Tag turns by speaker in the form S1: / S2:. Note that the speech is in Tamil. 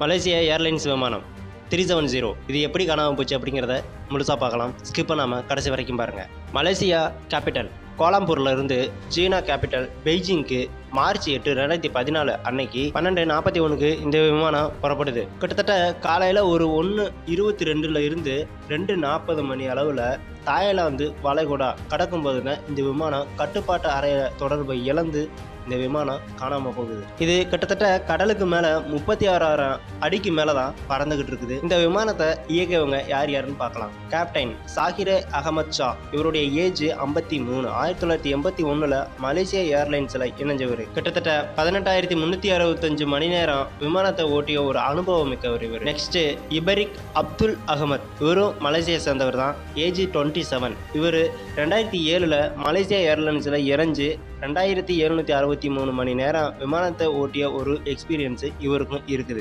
S1: மலேசியா ஏர்லைன்ஸ் விமானம் த்ரீ செவன் ஜீரோ இது எப்படி காணாமல் போச்சு அப்படிங்கிறத முழுசாக பார்க்கலாம். ஸ்கிப் பண்ணாமல் கடைசி வரைக்கும் பாருங்கள் மலேசியா கேபிட்டல் கோலாம்பூர்ல இருந்து சீனா கேபிட்டல் பெய்ஜிங்க்கு மார்ச் எட்டு ரெண்டாயிரத்தி பதினாலு அன்னைக்கு பன்னெண்டு நாற்பத்தி ஒன்றுக்கு இந்த விமானம் புறப்படுது கிட்டத்தட்ட காலையில் ஒரு ஒன்று இருபத்தி ரெண்டுல இருந்து ரெண்டு நாற்பது மணி அளவில் தாய்லாந்து வளைகுடா கடக்கும் போது இந்த விமானம் கட்டுப்பாட்டு அறைய தொடர்பை இழந்து இந்த விமானம் காணாமல் போகுது. இது கிட்டத்தட்ட கடலுக்கு மேலே முப்பத்தி ஆறாயிரம் அடிக்கு மேலே தான் பறந்துகிட்டு இருக்குது. இந்த விமானத்தை இயக்கியவங்க யார் யாருன்னு பார்க்கலாம். Captain Zaharie Ahmad Shah. இவருடைய ஏஜ் ஐம்பத்தி மூணு. ஆயிரத்தி தொள்ளாயிரத்தி எண்பத்தி ஒன்றில் மலேசியா ஏர்லைன்ஸில் இணைஞ்சவர். கிட்டத்தட்ட பதினெட்டாயிரத்தி முந்நூற்றி அறுபத்தஞ்சு மணி நேரம் விமானத்தை ஓட்டிய ஒரு அனுபவம் மிக்கவர் இவர். Next Fariq Abdul Ahmad. இவரும் மலேசியா சேர்ந்தவர் தான். ஏஜி டுவெண்ட்டி செவன் இவர் ரெண்டாயிரத்தி ஏழில் மலேசியா ஏர்லைன்ஸில் இறஞ்சு ரெண்டாயிரத்தி எழுநூற்றி அறுபத்தி மூணு மணி நேரம் விமானத்தை ஓட்டிய ஒரு எக்ஸ்பீரியன்ஸு இவருக்கும் இருக்குது.